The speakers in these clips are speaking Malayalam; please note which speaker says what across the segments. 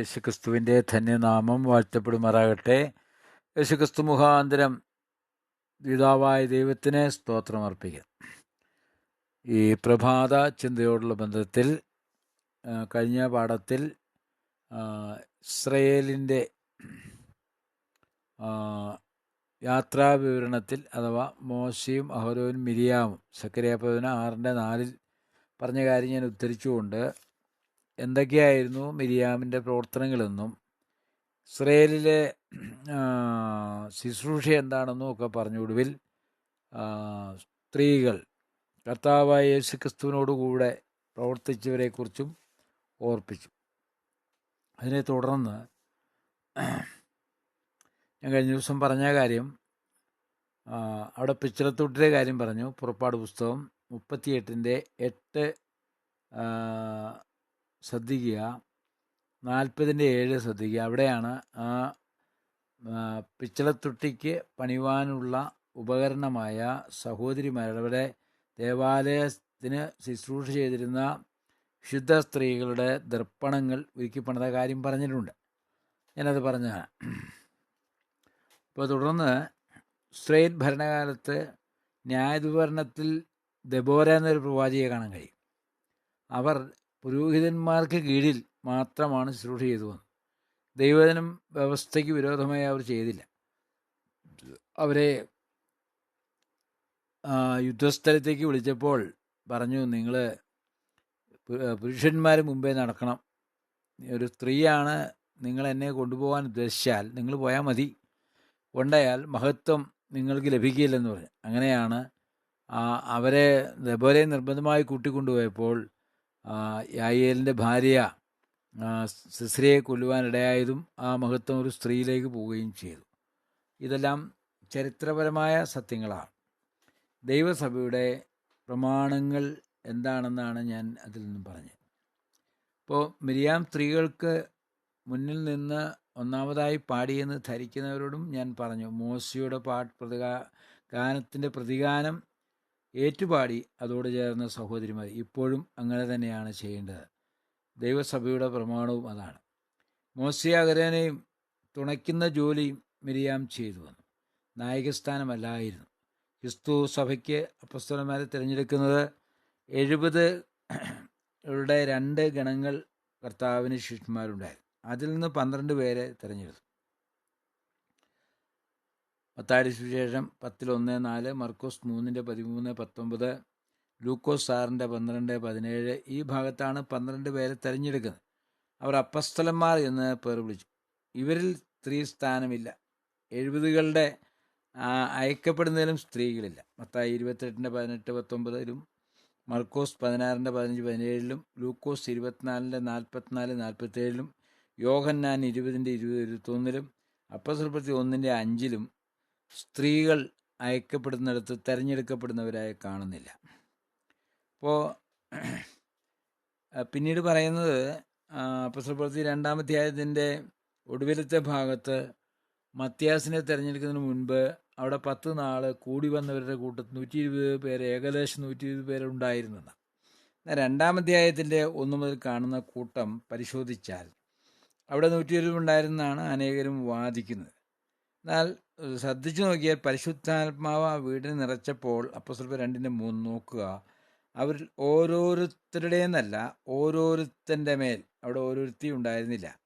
Speaker 1: യേശുക്രിസ്തുവിന്റെ ധന്യനാമം വാഴ്ത്തപ്പെടുമാറാകട്ടെ. യേശുക്രിസ്തു മുഖാന്തരം പിതാവായ ദൈവത്തിന് സ്തോത്രം അർപ്പിക്കാം. ഈ പ്രഭാത ചിന്തയോടുള്ള ബന്ധത്തിൽ കഴിഞ്ഞ പാഠത്തിൽ ഇസ്രയേലിന്റെ ആ, യാത്രാ വിവരണത്തിൽ അഥവാ മോശയും അഹരോനും മിരിയാമും സക്കരിയാപ്പതിന് ആറിന്റെ നാലിൽ പറഞ്ഞ കാര്യം ഞാൻ ഉദ്ധരിച്ചുകൊണ്ട് എന്തൊക്കെയായിരുന്നു മിരിയാമിന്റെ പ്രവർത്തനങ്ങളെന്നും ഇസ്രയേലിലെ ശുശ്രൂഷ എന്താണെന്നും ഒക്കെ പറഞ്ഞൊടുവിൽ സ്ത്രീകൾ കർത്താവായ യേശു ക്രിസ്തുവിനോടുകൂടെ പ്രവർത്തിച്ചവരെക്കുറിച്ചും ഓർപ്പിച്ചു. അതിനെ തുടർന്ന് ഞാൻ കഴിഞ്ഞ ദിവസം പറഞ്ഞ കാര്യം അവിടെ പിച്ചിലത്തൊട്ടിലെ കാര്യം പറഞ്ഞു. പുറപ്പാട് പുസ്തകം മുപ്പത്തിയെട്ടിന്റെ എട്ട് ശ്രദ്ധിക്കുക. നാൽപ്പതിന്റെ ഏഴ് ശ്രദ്ധിക്കുക. അവിടെയാണ് ആ പിച്ചളത്തൊട്ടിക്ക് പണിവാനുള്ള ഉപകരണമായ സഹോദരിമാരുടെ ദേവാലയത്തിന് ശുശ്രൂഷ ചെയ്തിരുന്ന ശുദ്ധ സ്ത്രീകളുടെ ദർപ്പണങ്ങൾ ഒരുക്കി പണിത കാര്യം പറഞ്ഞിട്ടുണ്ട്. ഞാനത് പറഞ്ഞതാണ് അപ്പോൾ തുടർന്ന് ഇസ്രയേൽ ഭരണകാലത്ത് ന്യായാധികരണത്തിൽ ദബോര എന്നൊരു പ്രവാചിയെ കാണാൻ കഴിയും. അവർ പുരോഹിതന്മാർക്ക് കീഴിൽ മാത്രമാണ് ശുശ്രൂഷ ചെയ്തു വന്നത്. ദൈവജനം വ്യവസ്ഥയ്ക്ക് വിരോധമായി അവർ ചെയ്തില്ല. അവരെ യുദ്ധസ്ഥലത്തേക്ക് വിളിച്ചപ്പോൾ പറഞ്ഞു നിങ്ങൾ പുരുഷന്മാർ മുമ്പേ നടക്കണം. ഒരു സ്ത്രീയാണ് നിങ്ങൾ എന്നെ കൊണ്ടുപോകാൻ ഉദ്ദേശിച്ചാൽ നിങ്ങൾ പോയാൽ മതി. കൊണ്ടായാൽ മഹത്വം നിങ്ങൾക്ക് ലഭിക്കില്ലെന്ന് പറഞ്ഞു. അങ്ങനെയാണ് അവരെ ഇതേപോലെ നിർബന്ധമായി കൂട്ടിക്കൊണ്ടുപോയപ്പോൾ യായേലിന്റെ ഭാര്യ സിസ്രയെ കൊല്ലുവാനിടയായതും ആ മഹത്വം ഒരു സ്ത്രീയിലേക്ക് പോവുകയും ചെയ്തു. ഇതെല്ലാം ചരിത്രപരമായ സത്യങ്ങളാണ്. ദൈവസഭയുടെ പ്രമാണങ്ങൾ എന്താണെന്നാണ് ഞാൻ അതിൽ നിന്നും പറഞ്ഞത്. ഇപ്പോൾ മിരിയാം സ്ത്രീകൾക്ക് മുന്നിൽ നിന്ന് ഒന്നാമതായി പാടിയെന്ന് ധരിക്കുന്നവരോടും ഞാൻ പറഞ്ഞു. മോശയുടെ പാട്ട് പ്രതികാ ഗാനത്തിന്റെ പ്രതിഗാനം ഏറ്റുപാടി അതോട് ചേർന്ന സഹോദരിമാർ ഇപ്പോഴും അങ്ങനെ തന്നെയാണ് ചെയ്യേണ്ടത്. ദൈവസഭയുടെ പ്രമാണവും അതാണ്. മോസിയാകരനെയും തുണയ്ക്കുന്ന ജോലിയും മിരിയാം ചെയ്തു വന്നു. നായകസ്ഥാനമല്ലായിരുന്നു. ക്രിസ്തു സഭയ്ക്ക് അപ്പസ്തലന്മാരെ തിരഞ്ഞെടുക്കുന്നത് എഴുപത് യുടെ രണ്ട് ഗണങ്ങൾ കർത്താവിന് ശിഷ്യന്മാരുണ്ടായിരുന്നു. അതിൽ നിന്ന് പന്ത്രണ്ട് പേരെ തിരഞ്ഞെടുത്തു. പത്താടി സുവിശേഷം പത്തിൽ ഒന്ന് നാല് മർക്കോസ് മൂന്നിന്റെ പതിമൂന്ന് പത്തൊമ്പത് ലൂക്കോസ് ആറിന്റെ പന്ത്രണ്ട് പതിനേഴ് ഈ ഭാഗത്താണ് പന്ത്രണ്ട് പേരെ തിരഞ്ഞെടുക്കുന്നത്. അവർ അപ്പസ്തലന്മാർ എന്ന് പേർ വിളിച്ചു. ഇവരിൽ സ്ത്രീ സ്ഥാനമില്ല. എഴുപതുകളുടെ അയക്കപ്പെടുന്നതിലും സ്ത്രീകളില്ല. മത്തായി ഇരുപത്തെട്ടിന്റെ പതിനെട്ട് പത്തൊമ്പതിലും മർക്കോസ് പതിനാറിന്റെ പതിനഞ്ച് പതിനേഴിലും ലൂക്കോസ് ഇരുപത്തിനാലിന്റെ നാൽപ്പത്തിനാല് നാൽപ്പത്തേഴിലും യോഹന്നാൻ ഇരുപതിന്റെ ഇരുപത് ഇരുപത്തൊന്നിലും അപ്പസ്വൽപ്പത്തി ഒന്നിന്റെ അഞ്ചിലും സ്ത്രീകൾ അയക്കപ്പെടുന്നിടത്ത് തിരഞ്ഞെടുക്കപ്പെടുന്നവരായി കാണുന്നില്ല. അപ്പോൾ പിന്നീട് പറയുന്നത് പ്രസവപ്രവൃത്തി രണ്ടാമധ്യായത്തിന്റെ ഒടുവിലത്തെ ഭാഗത്ത് മത്യാസിനെ തിരഞ്ഞെടുക്കുന്നതിന് മുൻപ് അവിടെ പത്ത് നാൾ കൂടി വന്നവരുടെ കൂട്ടത്തിൽ നൂറ്റി ഇരുപത് പേര് ഏകദേശം നൂറ്റി ഇരുപത് എന്നാൽ രണ്ടാമധ്യായത്തിന്റെ ഒന്നു മുതൽ കാണുന്ന കൂട്ടം പരിശോധിച്ചാൽ അവിടെ നൂറ്റി ഇരുപത് ഉണ്ടായിരുന്നാണ് അനേകരും വാദിക്കുന്നത്. എന്നാൽ ശ്രദ്ധിച്ചു നോക്കിയാൽ പരിശുദ്ധാത്മാവ് ആ വീടിനെ നിറച്ചപ്പോൾ അപ്പസ്വൽപ്പ രണ്ടിന്റെ മൂന്ന് നോക്കുക. അവരിൽ ഓരോരുത്തരുടേന്നല്ല ഓരോരുത്തന്റെ മേൽ. അവിടെ ഓരോരുത്തി ഉണ്ടായിരുന്നില്ല.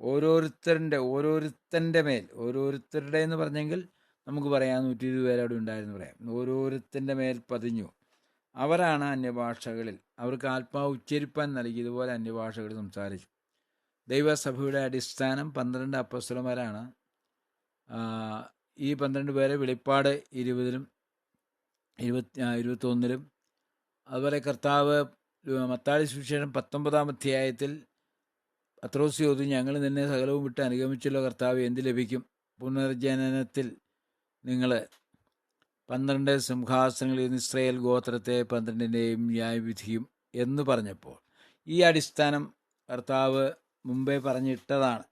Speaker 1: ഓരോരുത്തരുടെ ഓരോരുത്തന്റെ മേൽ. ഓരോരുത്തരുടെ എന്ന് പറഞ്ഞെങ്കിൽ നമുക്ക് പറയാം നൂറ്റി ഇരുപത് പേര് അവിടെ ഉണ്ടായിരുന്നു പറയാം. ഓരോരുത്തന്റെ മേൽ പതിഞ്ഞു. അവരാണ് അന്യഭാഷകളിൽ. അവർക്ക് ആത്മാവ് ഉച്ചരിപ്പാൻ നൽകി. ഇതുപോലെ അന്യഭാഷകളിൽ സംസാരിച്ചു. ദൈവസഭയുടെ അടിസ്ഥാനം പന്ത്രണ്ട് അപ്പസ്വലന്മാരാണ് ഈ പന്ത്രണ്ട് പേരെ വെളിപ്പാട് ഇരുപതിലും ഇരുപത്തി ഇരുപത്തൊന്നിലും. അതുപോലെ കർത്താവ് മത്താഴി സുവിശേഷം പത്തൊമ്പതാം അധ്യായത്തിൽ പത്രോസ് ചോദിച്ചു ഞങ്ങൾ നിന്നെ സകലവും വിട്ട് അനുഗമിച്ചല്ലോ കർത്താവ് എന്ത് ലഭിക്കും? പുനർജനനത്തിൽ നിങ്ങൾ പന്ത്രണ്ട് സിംഹാസനങ്ങളിൽ ഇസ്രയേൽ ഗോത്രത്തെ പന്ത്രണ്ടിന്റെയും ന്യായവിധിയും എന്ന് പറഞ്ഞപ്പോൾ ഈ അടിസ്ഥാനം കർത്താവ് മുമ്പേ പറഞ്ഞിട്ടതാണ്.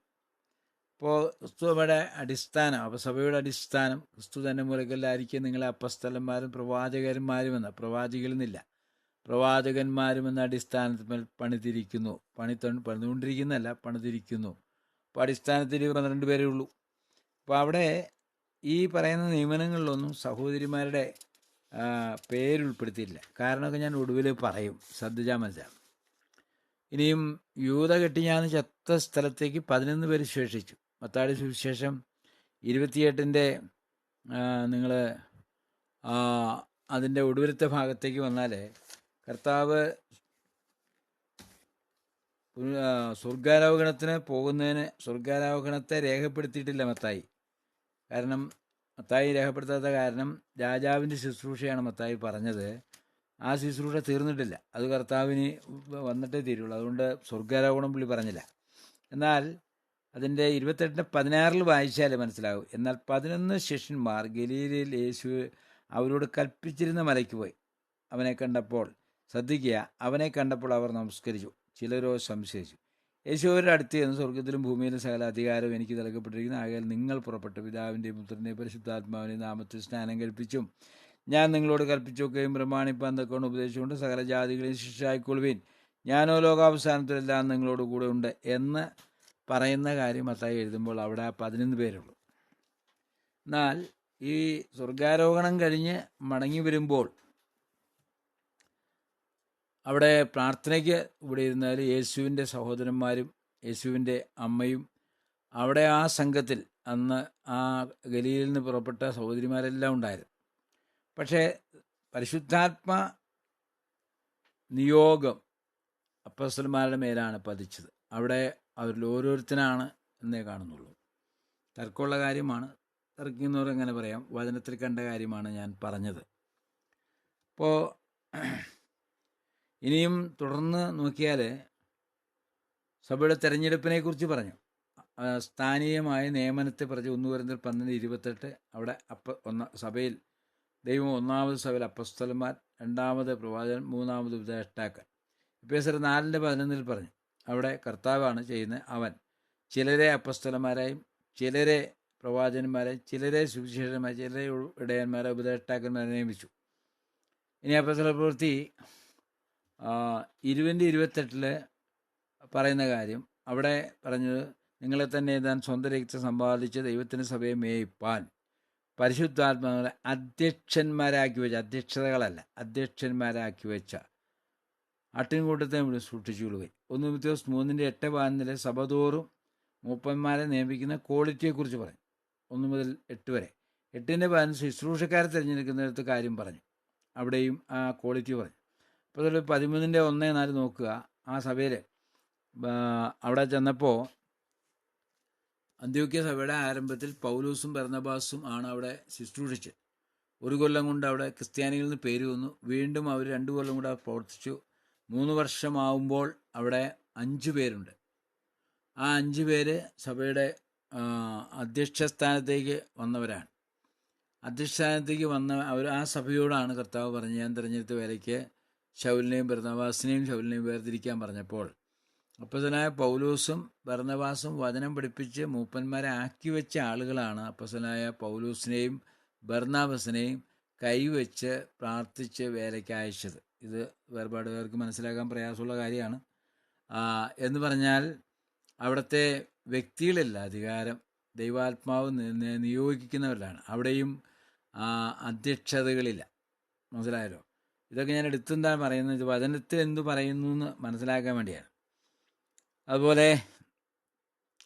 Speaker 1: ഇപ്പോൾ ക്രിസ്തുവയുടെ അടിസ്ഥാനം അപ്പോൾ സഭയുടെ അടിസ്ഥാനം ക്രിസ്തു തന്നെ മൂലക്കല്ലായിരിക്കും നിങ്ങളെ അപ്പസ്ഥലന്മാരും പ്രവാചകന്മാരും എന്ന നിന്നില്ല പ്രവാചകന്മാരും എന്ന അടിസ്ഥാനത്തിൽ പണിതിരിക്കുന്നു. പണി പണിതുകൊണ്ടിരിക്കുന്നതല്ല പണിതിരിക്കുന്നു. അപ്പോൾ അടിസ്ഥാനത്തിൽ പന്ത്രണ്ട് പേരേ ഉള്ളൂ. അപ്പോൾ അവിടെ ഈ പറയുന്ന നിയമനങ്ങളിലൊന്നും സഹോദരിമാരുടെ പേരുൾപ്പെടുത്തിയില്ല. കാരണമൊക്കെ ഞാൻ ഒടുവിൽ പറയും. ശ്രദ്ധിച്ചാൽ മനസ്സിലാവും. ഇനിയും യൂത കെട്ടി ഞാൻ ചത്ത സ്ഥലത്തേക്ക് പതിനൊന്ന് പേര് ശേഷിച്ചു. മത്താടി സുവിശേഷം ഇരുപത്തിയെട്ടിന്റെ നിങ്ങൾ അതിന്റെ ഒടുവിലത്തെ ഭാഗത്തേക്ക് വന്നാൽ കർത്താവ് സ്വർഗാരോഹണത്തിന് പോകുന്നതിന് സ്വർഗാരോഹണത്തെ രേഖപ്പെടുത്തിയിട്ടില്ല മത്തായി. കാരണം മത്തായി രേഖപ്പെടുത്താത്ത കാരണം രാജാവിന്റെ ശുശ്രൂഷയാണ് മത്തായി പറഞ്ഞത്. ആ ശുശ്രൂഷ തീർന്നിട്ടില്ല. അത് കർത്താവിന് വന്നിട്ടേ തീരുള്ളൂ. അതുകൊണ്ട് സ്വർഗാരോഹണം പുള്ളി പറഞ്ഞില്ല. എന്നാൽ അതിന്റെ ഇരുപത്തെട്ടിന് പതിനാറിൽ വായിച്ചാലേ മനസ്സിലാവും. എന്നാൽ പതിനൊന്ന് ശിഷ്യന്മാർ ഗലീലയിൽ യേശു അവരോട് കൽപ്പിച്ചിരുന്ന മലയ്ക്ക് പോയി. അവനെ കണ്ടപ്പോൾ ശ്രദ്ധിക്കുക അവനെ കണ്ടപ്പോൾ അവർ നമസ്കരിച്ചു. ചിലരോ സംശയിച്ചു. യേശുവിന്റെ അടുത്ത് ചെന്ന് സ്വർഗത്തിലും ഭൂമിയിലും സകല അധികാരവും എനിക്ക് നൽകപ്പെട്ടിരിക്കുന്ന. ആകയാൽ നിങ്ങൾ പുറപ്പെട്ട്. പിതാവിന്റെയും പുത്രന്റെയും പരിശുദ്ധാത്മാവിന്റെയും നാമത്തിൽ സ്നാനം കൽപ്പിച്ചും ഞാൻ നിങ്ങളോട് കൽപ്പിച്ചൊക്കെയും പ്രമാണിപ്പാൻ തക്കൊണ്ട് ഉപദേശിച്ചുകൊണ്ട് സകല ജാതികളെയും ശിഷ്യായിക്കൊള്ളുവീൻ ഞാനോ ലോകാവസാനത്തിലെല്ലാം നിങ്ങളോട് കൂടെ ഉണ്ട് എന്ന് പറയുന്ന കാര്യം മത്തായി എഴുതുമ്പോൾ അവിടെ പതിനൊന്ന് പേരുള്ളൂ. എന്നാൽ ഈ സ്വർഗാരോഹണം കഴിഞ്ഞ് മടങ്ങി വരുമ്പോൾ അവിടെ പ്രാർത്ഥനയ്ക്ക് ഇവിടെ ഇരുന്നാൽ യേശുവിന്റെ സഹോദരന്മാരും യേശുവിന്റെ അമ്മയും അവിടെ ആ സംഘത്തിൽ അന്ന് ആ ഗലിയിൽ നിന്ന് പുറപ്പെട്ട സഹോദരിമാരെല്ലാം ഉണ്ടായിരുന്നു. പക്ഷേ പരിശുദ്ധാത്മ നിയോഗം അപ്പസ്വന്മാരുടെ മേലാണ് പതിച്ചത്. അവിടെ അവരിൽ ഓരോരുത്തരാണ് എന്നേ കാണുന്നുള്ളൂ. തർക്കമുള്ള കാര്യമാണ്. തർക്കിക്കുന്നവർ എങ്ങനെ പറയാം? വചനത്തിൽ കണ്ട കാര്യമാണ് ഞാൻ പറഞ്ഞത്. അപ്പോൾ ഇനിയും തുടർന്ന് നോക്കിയാൽ സഭയുടെ തെരഞ്ഞെടുപ്പിനെ കുറിച്ച് പറഞ്ഞു സ്ഥാനീയമായ നിയമനത്തെ പറഞ്ഞ്. ഒന്ന് വരുന്ന പന്ത്രണ്ട് ഇരുപത്തെട്ട്. അവിടെ അപ്പ ഒന്ന സഭയിൽ ദൈവം ഒന്നാമത് സഭയിൽ അപ്പസ്തലന്മാർ രണ്ടാമത് പ്രവാചകൻ മൂന്നാമത് ഉപദേഷ്ടാക്കൾ ഇപ്പം നാലിന്റെ പതിനൊന്നിൽ പറഞ്ഞു. അവിടെ കർത്താവാണ് ചെയ്യുന്നത് അവൻ. ചിലരെ അപ്പസ്തലന്മാരായും ചിലരെ പ്രവാചകന്മാരായും ചിലരെ സുവിശേഷന്മാരെ ചിലരെ ഇടയന്മാരെ ഉപദേഷ്ടാക്കന്മാരെ നിയമിച്ചു. ഇനി അപ്പസ്തല പ്രവൃത്തി ഇരുപതിന്റെ ഇരുപത്തെട്ടിൽ പറയുന്ന കാര്യം. അവിടെ പറഞ്ഞത് നിങ്ങളെ തന്നെ ഞാൻ സ്വന്തം രക്തം സമ്പാദിച്ച് ദൈവത്തിന്റെ സഭയെ മേയിപ്പാൻ. പരിശുദ്ധാത്മാവിനെ അധ്യക്ഷന്മാരാക്കി വെച്ച അധ്യക്ഷതകളല്ല അധ്യക്ഷന്മാരാക്കി വെച്ച ആട്ടിൻകൂട്ടത്തെ ഇവിടെ സൂക്ഷിച്ചുകൊള്ളുകയും ഒന്ന് വ്യത്യാസം മൂന്നിന്റെ എട്ട് പതിനൊന്നിലെ സഭതോറും മൂപ്പന്മാരെ നിയമിക്കുന്ന ക്വാളിറ്റിയെക്കുറിച്ച് പറഞ്ഞു ഒന്ന് മുതൽ എട്ട് വരെ. എട്ടിന്റെ പതിനഞ്ച് ശുശ്രൂഷക്കാരെ തിരഞ്ഞെടുക്കുന്നിടത്ത് കാര്യം പറഞ്ഞു. അവിടെയും ആ ക്വാളിറ്റി പറഞ്ഞു. അപ്പോൾ അതിൽ പതിമൂന്നിന്റെ ഒന്ന് നാല് നോക്കുക. ആ സഭയിൽ അവിടെ ചെന്നപ്പോൾ അന്ത്യോക്യ സഭയുടെ ആരംഭത്തിൽ പൗലൂസും ബർണബാസും ആണ് അവിടെ ശുശ്രൂഷിച്ചത്. ഒരു കൊല്ലം കൊണ്ട് അവിടെ ക്രിസ്ത്യാനികളിൽ നിന്ന് പേര് വന്നു. വീണ്ടും അവർ രണ്ട് കൊല്ലം കൂടെ പ്രവർത്തിച്ചു. മൂന്ന് വർഷമാവുമ്പോൾ അവിടെ അഞ്ച് പേരുണ്ട്. ആ അഞ്ച് പേര് സഭയുടെ അധ്യക്ഷ സ്ഥാനത്തേക്ക് വന്നവരാണ്. അധ്യക്ഷ സ്ഥാനത്തേക്ക് വന്ന അവർ ആ സഭയോടാണ് കർത്താവ് പറഞ്ഞ് ഞാൻ തിരഞ്ഞെടുത്ത വേലയ്ക്ക് ശൗലിനെയും ഭരണവാസിനെയും ശൗലിനെയും വേർതിരിക്കാൻ പറഞ്ഞപ്പോൾ. അപ്പസനായ പൗലൂസും ഭരണവാസും വചനം പഠിപ്പിച്ച് മൂപ്പന്മാരെ ആക്കി വെച്ച ആളുകളാണ് അപ്പസനായ പൗലൂസിനെയും ഭർണാബസിനെയും കൈവച്ച് പ്രാർത്ഥിച്ച് വേലയ്ക്ക് അയച്ചത്. ഇത് വേർപാടുകാർക്ക് മനസ്സിലാക്കാൻ പ്രയാസമുള്ള കാര്യമാണ്. എന്ന് പറഞ്ഞാൽ അവിടുത്തെ വ്യക്തികളില്ല അധികാരം ദൈവാത്മാവ് നിയോഗിക്കുന്നവരിലാണ്. അവിടെയും അധ്യക്ഷതകളില്ല. മനസ്സിലായല്ലോ? ഇതൊക്കെ ഞാൻ എടുത്തെന്താണ് പറയുന്നത്? ഇത് വചനത്തിൽ എന്തു പറയുന്നു എന്ന് മനസ്സിലാക്കാൻ വേണ്ടിയാണ്. അതുപോലെ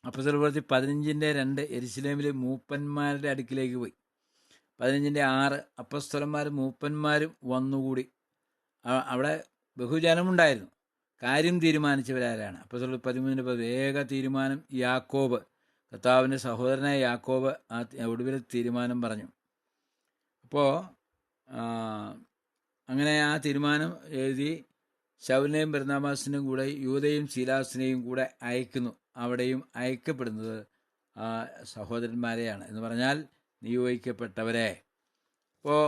Speaker 1: അപ്പസർപ്രവൃത്തി പതിനഞ്ചിന്റെ രണ്ട് എരിശിലേമിലെ മൂപ്പന്മാരുടെ അടുക്കിലേക്ക് പോയി. പതിനഞ്ചിന്റെ ആറ് അപ്പസ്തലന്മാരും മൂപ്പന്മാരും വന്നുകൂടി. അവിടെ ബഹുജനമുണ്ടായിരുന്നു. കാര്യം തീരുമാനിച്ചവരാരാണ്? അപ്പോൾ പതിമൂന്നിന്റെ പത് ഏക തീരുമാനം യാക്കോബ്. കർത്താവിന്റെ സഹോദരനായ യാക്കോബ് ആ ഒടുവിൽ തീരുമാനം പറഞ്ഞു. അപ്പോൾ അങ്ങനെ ആ തീരുമാനം എഴുതി ശൗലിനെയും ബർനാമാസിനും കൂടെ യൂതയും ശീലാസിനെയും കൂടെ അയക്കുന്നു. അവിടെയും അയക്കപ്പെടുന്നത് സഹോദരന്മാരെയാണ്. എന്ന് പറഞ്ഞാൽ നിയോഗിക്കപ്പെട്ടവരെ അപ്പോൾ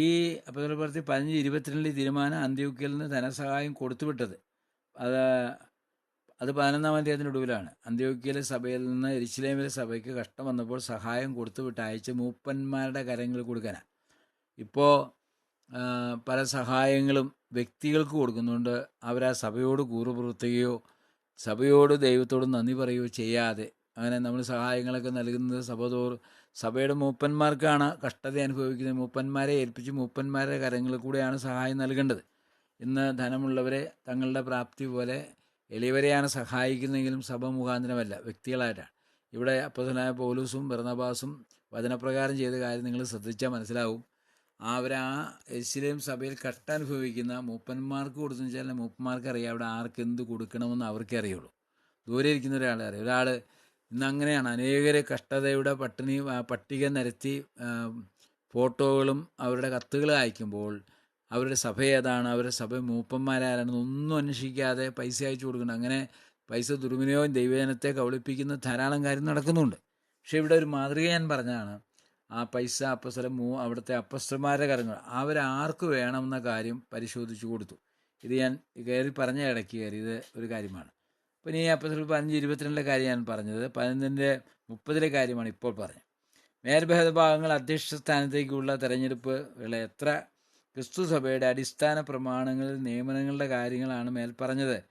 Speaker 1: ഈ അപ്പസ്തലപ്രവൃത്തി പതിനഞ്ച് ഇരുപത്തിരണ്ടിൽ തീരുമാനം അന്ത്യോക്യയിൽ നിന്ന് ധനസഹായം കൊടുത്തുവിട്ടത്. അത് അത് പതിനൊന്നാം അദ്ദേഹത്തിന്റെ ഒടുവിലാണ്. അന്ത്യോക്യയിലെ സഭയിൽ നിന്ന് എരിശിലേമിലെ സഭയ്ക്ക് കഷ്ടം വന്നപ്പോൾ സഹായം കൊടുത്തുവിട്ട് അയച്ച് മൂപ്പന്മാരുടെ കരങ്ങളിൽ കൊടുക്കാനാണ് ഇപ്പോൾ പല സഹായങ്ങളും വ്യക്തികൾക്ക് കൊടുക്കുന്നുണ്ട്. അവരാ സഭയോട് കൂറുപുറത്തുകയോ സഭയോട് ദൈവത്തോട് നന്ദി പറയുകയോ ചെയ്യാതെ അങ്ങനെ നമ്മൾ സഹായങ്ങളൊക്കെ നൽകുന്നത് സഭ സഭയുടെ മൂപ്പന്മാർക്കാണ് കഷ്ടത അനുഭവിക്കുന്നത് മൂപ്പന്മാരെ ഏൽപ്പിച്ച് മൂപ്പന്മാരുടെ കരങ്ങളിൽ കൂടെയാണ് സഹായം നൽകേണ്ടത്. ഇന്ന് ധനമുള്ളവരെ തങ്ങളുടെ പ്രാപ്തി പോലെ എളിയവരെയാണ് സഹായിക്കുന്നതെങ്കിലും സഭ മുഖാന്തരമല്ല വ്യക്തികളായിട്ടാണ് ഇവിടെ അപ്പസനായ പോലീസും ബർണബാസും വചനപ്രകാരം ചെയ്ത കാര്യം നിങ്ങൾ ശ്രദ്ധിച്ചാൽ മനസ്സിലാവും. അവരാ എസിലേം സഭയിൽ കട്ട അനുഭവിക്കുന്ന മൂപ്പന്മാർക്ക് കൊടുത്തെന്ന് വെച്ചാൽ മൂപ്പന്മാർക്ക് അറിയാം അവിടെ ആർക്ക് എന്ത് കൊടുക്കണമെന്ന് അവർക്കേ അറിയുള്ളൂ. ദൂരെ ഇരിക്കുന്ന ഒരാളെ അറിയാം. ഒരാൾ ഇന്ന് അങ്ങനെയാണ് അനേകരെ കഷ്ടതയുടെ പട്ടിണി പട്ടിക നിരത്തി ഫോട്ടോകളും അവരുടെ കത്തുകളും അയക്കുമ്പോൾ അവരുടെ സഭ ഏതാണ് അവരുടെ സഭ മൂപ്പന്മാരാരാണെന്ന് ഒന്നും അന്വേഷിക്കാതെ പൈസ അയച്ചു കൊടുക്കണം അങ്ങനെ പൈസ ദുർവിനിയോഗം ദൈവജനത്തെ കബളിപ്പിക്കുന്ന ധാരാളം കാര്യം നടക്കുന്നുണ്ട്. പക്ഷേ ഇവിടെ ഒരു മാതൃക ഞാൻ പറഞ്ഞതാണ്. ആ പൈസ അപ്പസ്വലം മൂ അവിടുത്തെ അപ്പസ്വന്മാരുടെ കാര്യങ്ങൾ അവരാർക്ക് വേണമെന്ന കാര്യം പരിശോധിച്ചു കൊടുത്തു. ഇത് ഞാൻ കയറി പറഞ്ഞ ഇടയ്ക്ക് കയറി ഇത് ഒരു കാര്യമാണ്. പിന്നെ ഈ അപ്പത്തിൽ പതിനഞ്ച് ഇരുപത്തിരണ്ടിലെ കാര്യം ഞാൻ പറഞ്ഞത് പതിനൊന്നിന്റെ മുപ്പതിലെ കാര്യമാണ് ഇപ്പോൾ പറഞ്ഞത്. മേൽഭേദ ഭാഗങ്ങൾ അധ്യക്ഷ സ്ഥാനത്തേക്കുള്ള തെരഞ്ഞെടുപ്പുകൾ എത്ര ക്രിസ്തു സഭയുടെ അടിസ്ഥാന പ്രമാണങ്ങളിൽ നിയമനങ്ങളുടെ കാര്യങ്ങളാണ് മേൽ പറഞ്ഞത്.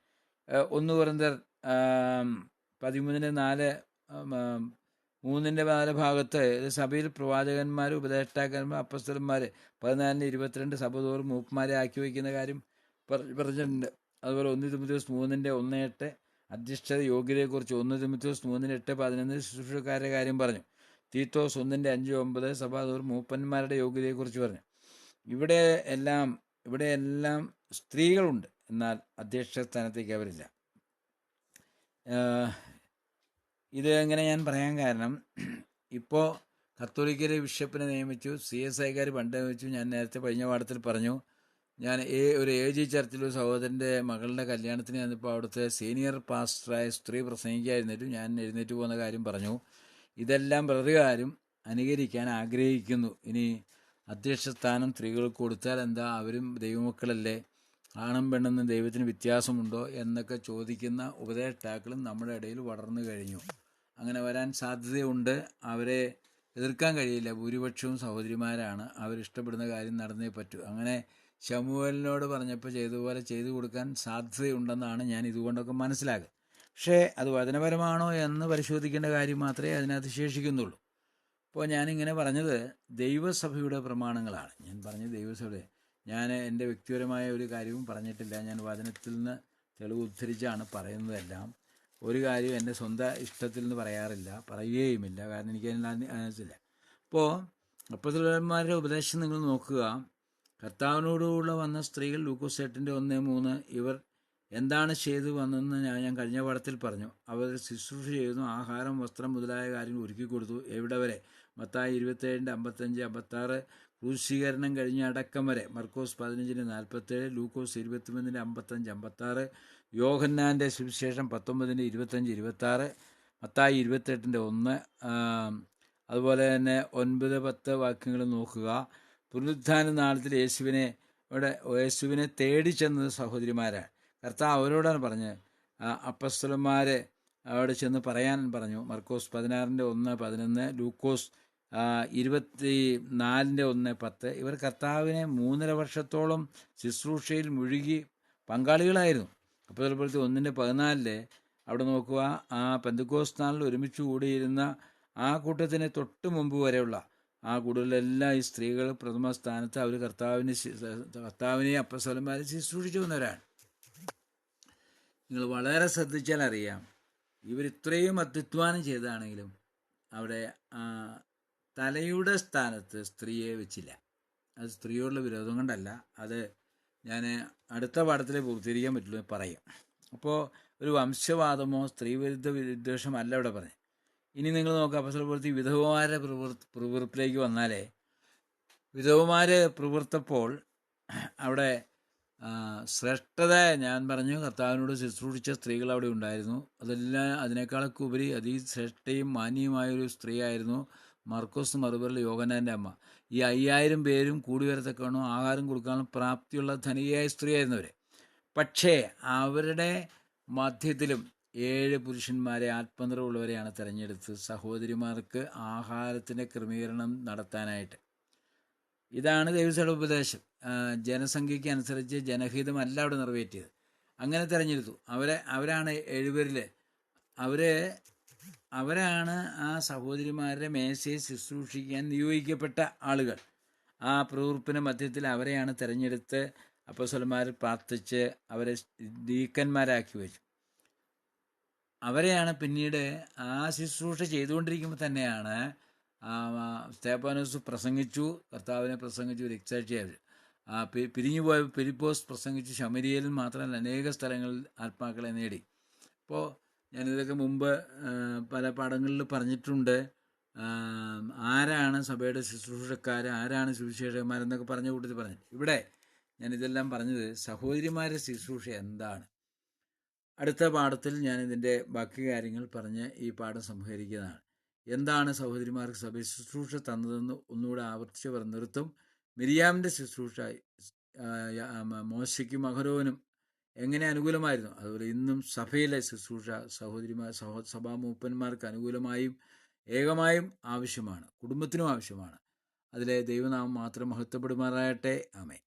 Speaker 1: ഒന്ന് കുറന്തർ പതിമൂന്നിന്റെ നാല് മൂന്നിന്റെ നാല് ഭാഗത്ത് സഭയിൽ പ്രവാചകന്മാർ ഉപദേഷ്ടാക്കന്മാർ അപ്പസ്തലന്മാർ പതിനാലിന് ഇരുപത്തിരണ്ട് സഭ തോറും മൂപ്പന്മാരെ ആക്കി വയ്ക്കുന്ന കാര്യം പറ- പറഞ്ഞിട്ടുണ്ട്. അതുപോലെ ഒന്ന് ദിവസം മൂന്നിന്റെ ഒന്ന് എട്ട് അധ്യക്ഷത യോഗ്യതയെക്കുറിച്ച് ഒന്ന് തിമിത്തോസ് മൂന്നിന് എട്ട് പതിനൊന്ന് ശുശ്രൂഷക്കാരുടെ കാര്യം പറഞ്ഞു. തീത്തോസ് ഒന്നിന്റെ അഞ്ച് ഒമ്പത് സഭ തോറും മൂപ്പന്മാരുടെ യോഗ്യതയെക്കുറിച്ച് പറഞ്ഞു. ഇവിടെ എല്ലാം ഇവിടെ എല്ലാം സ്ത്രീകളുണ്ട്. എന്നാൽ അധ്യക്ഷ സ്ഥാനത്തേക്ക് അവരില്ല. ഇത് എങ്ങനെ ഞാൻ പറയാൻ കാരണം ഇപ്പോൾ കത്തോലിക്കരെ ബിഷപ്പിനെ നിയമിച്ചു സി എസ് ഐക്കാർ പണ്ട് നിയമിച്ചു. ഞാൻ നേരത്തെ കഴിഞ്ഞ പാഠത്തിൽ പറഞ്ഞു ഞാൻ ഏ ഒരു എ ജി ചർച്ചിൽ സഹോദരന്റെ മകളുടെ കല്യാണത്തിന് ചെന്നപ്പോൾ അവിടുത്തെ സീനിയർ പാസ്റ്ററായ സ്ത്രീ പ്രസംഗിക്കായിരുന്നിട്ടും ഞാൻ എഴുന്നേറ്റ് പോകുന്ന കാര്യം പറഞ്ഞു. ഇതെല്ലാം പ്രതികാരം അനുകരിക്കാൻ ആഗ്രഹിക്കുന്നു. ഇനി അധ്യക്ഷ സ്ഥാനം സ്ത്രീകൾക്ക് കൊടുത്താൽ എന്താ? അവരും ദൈവമക്കളല്ലേ? ആണും പെണ്ണെന്നും ദൈവത്തിന് വ്യത്യാസമുണ്ടോ? എന്നൊക്കെ ചോദിക്കുന്ന ഉപദേഷ്ടാക്കളും നമ്മുടെ ഇടയിൽ വളർന്നു കഴിഞ്ഞു. അങ്ങനെ വരാൻ സാധ്യതയുണ്ട്. അവരെ എതിർക്കാൻ കഴിയില്ല. ഭൂരിപക്ഷവും സഹോദരിമാരാണ്. അവരിഷ്ടപ്പെടുന്ന കാര്യം നടന്നേ പറ്റൂ. അങ്ങനെ ശമുവലിനോട് പറഞ്ഞപ്പോൾ ചെയ്തതുപോലെ ചെയ്തു കൊടുക്കാൻ സാധ്യതയുണ്ടെന്നാണ് ഞാൻ ഇതുകൊണ്ടൊക്കെ മനസ്സിലാക്കുക പക്ഷേ അത് വചനപരമാണോ എന്ന് പരിശോധിക്കേണ്ട കാര്യം മാത്രമേ അതിനകത്ത് ശേഷിക്കുന്നുള്ളൂ. അപ്പോൾ ഞാനിങ്ങനെ പറഞ്ഞത് ദൈവസഭയുടെ പ്രമാണങ്ങളാണ്. ഞാൻ പറഞ്ഞത് ദൈവസഭയുടെ ഞാൻ എന്റെ വ്യക്തിപരമായ ഒരു കാര്യവും പറഞ്ഞിട്ടില്ല. ഞാൻ വചനത്തിൽ നിന്ന് തെളിവ് ഉദ്ധരിച്ചാണ് പറയുന്നതെല്ലാം. ഒരു കാര്യം എന്റെ സ്വന്തം ഇഷ്ടത്തിൽ നിന്ന് പറയാറില്ല പറയുകയുമില്ല. കാരണം എനിക്ക് അതിനകത്തില്ല അപ്പോൾ അപ്പത്തിലന്മാരുടെ ഉപദേശം നിങ്ങൾ നോക്കുക. കർത്താവിനോടുകൂടെ വന്ന സ്ത്രീകൾ ലൂക്കോസെട്ടിന്റെ ഒന്ന് മൂന്ന് ഇവർ എന്താണ് ചെയ്തു വന്നതെന്ന് ഞാൻ ഞാൻ കഴിഞ്ഞ പാഠത്തിൽ പറഞ്ഞു. അവർ ശുശ്രൂഷ ചെയ്യുന്നു. ആഹാരം വസ്ത്രം മുതലായ കാര്യങ്ങൾ ഒരുക്കി കൊടുത്തു. എവിടെ വരെ? മത്തായി ഇരുപത്തേഴിന്റെ അമ്പത്തഞ്ച് അമ്പത്താറ്. ക്രൂശീകരണം കഴിഞ്ഞ അടക്കം വരെ. മർക്കോസ് പതിനഞ്ചിന് നാൽപ്പത്തേഴ് ലൂക്കോസ് ഇരുപത്തിമൂന്നിന്റെ അമ്പത്തഞ്ച് അമ്പത്താറ്. യോഹന്നാന്റെ സുവിശേഷം പത്തൊമ്പതിന്റെ ഇരുപത്തഞ്ച് ഇരുപത്താറ്. മത്തായി ഇരുപത്തെട്ടിന്റെ ഒന്ന് അതുപോലെ തന്നെ ഒൻപത് പത്ത് വാക്യങ്ങൾ നോക്കുക. പുനരുത്ഥാന നാളത്തിൽ യേശുവിനെ ഇവിടെ യേശുവിനെ തേടി ചെന്നത് സഹോദരിമാരാണ്. കർത്താവ് അവരോടാണ് പറഞ്ഞത്. അപ്പസ്വലന്മാരെ അവിടെ ചെന്ന് പറയാൻ പറഞ്ഞു. മർക്കോസ് പതിനാറിന്റെ ഒന്ന് പതിനൊന്ന് ലൂക്കോസ് ആ, ഇരുപത്തി നാലിന്റെ ഒന്ന് പത്ത്. ഇവർ കർത്താവിനെ മൂന്നര വർഷത്തോളം ശുശ്രൂഷയിൽ മുഴുകി പങ്കാളികളായിരുന്നു. അപ്പോൾ അതുപോലത്തെ ഒന്നിന്റെ പതിനാലിൽ അവിടെ നോക്കുക ആ പെന്തക്കോസ് നാളിൽ ഒരുമിച്ച് കൂടിയിരുന്ന ആ കൂട്ടത്തിന് തൊട്ട് മുമ്പ് വരെയുള്ള ആ കൂടുതലെല്ലാം ഈ സ്ത്രീകൾ പ്രഥമ സ്ഥാനത്ത് അവർ കർത്താവിനെ കർത്താവിനെ അപ്പസ്വലന്മാരെ ശുശ്രൂഷിച്ചു വന്നവരാണ്. നിങ്ങൾ വളരെ ശ്രദ്ധിച്ചാൽ അറിയാം. ഇവർ ഇത്രയും അത്യുത്വാനം ചെയ്താണെങ്കിലും അവിടെ തലയുടെ സ്ഥാനത്ത് സ്ത്രീയെ വെച്ചില്ല. അത് സ്ത്രീയോടുള്ള വിരോധം കൊണ്ടല്ല. അത് ഞാൻ അടുത്ത പാഠത്തിൽ പൂർത്തീകരിക്കാൻ പറ്റുള്ളൂ പറയും. അപ്പോൾ ഒരു വംശവാദമോ സ്ത്രീവിരുദ്ധ വിദ്വേഷമല്ല ഇവിടെ പറയും ഇനി നിങ്ങൾ നോക്കുക അപ്പസലപൂർത്തി വിധവമാരുടെ പ്രവൃ പ്രവൃത്തിയിലേക്ക് വന്നാലേ വിധവമാര് പ്രവൃത്തപ്പോൾ അവിടെ ശ്രേഷ്ഠത ഞാൻ പറഞ്ഞു കർത്താവിനോട് ശുശ്രൂഷിച്ച സ്ത്രീകൾ അവിടെ ഉണ്ടായിരുന്നു. അതെല്ലാം അതിനേക്കാളൊക്കെ ഉപരി അതിശ്രേഷ്ഠയും മാന്യമായൊരു സ്ത്രീയായിരുന്നു മർക്കോസ് മറുപറിൽ യോഗനാന്റെ അമ്മ. ഈ അയ്യായിരം പേരും കൂടി വരത്തക്കാണോ ആഹാരം കൊടുക്കാനും പ്രാപ്തിയുള്ള ധനികയായ സ്ത്രീയായിരുന്നു അവർ പക്ഷേ അവരുടെ മധ്യത്തിലും ഏഴ് പുരുഷന്മാരെ ആത്മനിറവുള്ളവരെയാണ് തിരഞ്ഞെടുത്ത് സഹോദരിമാർക്ക് ആഹാരത്തിന്റെ ക്രമീകരണം നടത്താനായിട്ട്. ഇതാണ് ദൈവസ്ഥയുടെ ഉപദേശം. ജനസംഖ്യയ്ക്ക് അനുസരിച്ച് ജനഹിതമല്ല അവിടെ നിറവേറ്റിയത്. അങ്ങനെ തിരഞ്ഞെടുത്തു. അവരെ അവരാണ് എഴുപേരിൽ അവരെ അവരാണ് ആ സഹോദരിമാരുടെ മേശയെ ശുശ്രൂഷിക്കാൻ നിയോഗിക്കപ്പെട്ട ആളുകൾ. ആ പ്രവൃപ്പിന് മധ്യത്തിൽ അവരെയാണ് തിരഞ്ഞെടുത്ത് അപ്പസ്വലന്മാർ പ്രാർത്ഥിച്ച് അവരെ ദീക്കന്മാരാക്കി വെച്ചു. അവരെയാണ് പിന്നീട് ആ ശുശ്രൂഷ ചെയ്തുകൊണ്ടിരിക്കുമ്പോൾ തന്നെയാണ് സ്തേഫാനോസ് പ്രസംഗിച്ചു കർത്താവിനെ പ്രസംഗിച്ചു പി- പിരിഞ്ഞുപോയ പിരിപ്പോസ് പ്രസംഗിച്ചു ശമരിയയിൽ മാത്രമല്ല അനേക സ്ഥലങ്ങളിൽ ആത്മാക്കളെ നേടി. അപ്പോൾ ഞാനിതൊക്കെ മുമ്പ് പല പാഠങ്ങളിൽ പറഞ്ഞിട്ടുണ്ട്. ആരാണ് സഭയുടെ ശുശ്രൂഷക്കാർ ആരാണ് സുവിശേഷകന്മാരെന്നൊക്കെ പറഞ്ഞ കൂട്ടത്തിൽ പറഞ്ഞു. ഇവിടെ ഞാനിതെല്ലാം പറഞ്ഞത് സഹോദരിമാരുടെ ശുശ്രൂഷ എന്താണ്? അടുത്ത പാഠത്തിൽ ഞാൻ ഇതിന്റെ ബാക്കി കാര്യങ്ങൾ പറഞ്ഞ് ഈ പാഠം സംഹരിക്കുന്നതാണ് എന്താണ് സഹോദരിമാർക്ക് സഭ ശുശ്രൂഷ തന്നതെന്ന് ഒന്നുകൂടെ ആവർത്തിച്ച് പറ നിർത്തും മിരിയാമിന്റെ ശുശ്രൂഷ മോശയ്ക്കും അഹരോനും എങ്ങനെ അനുകൂലമായിരുന്നു? അതുപോലെ ഇന്നും സഭയിലെ ശുശ്രൂഷ സഹോദരിമാർ സഹോ സഭാ മൂപ്പന്മാർക്ക് അനുകൂലമായും ഏകമായും ആവശ്യമാണ്. കുടുംബത്തിനും ആവശ്യമാണ്. അതിലെ ദൈവനാമം മാത്രം മഹത്വപ്പെടുമാറാകട്ടെ. ആമേ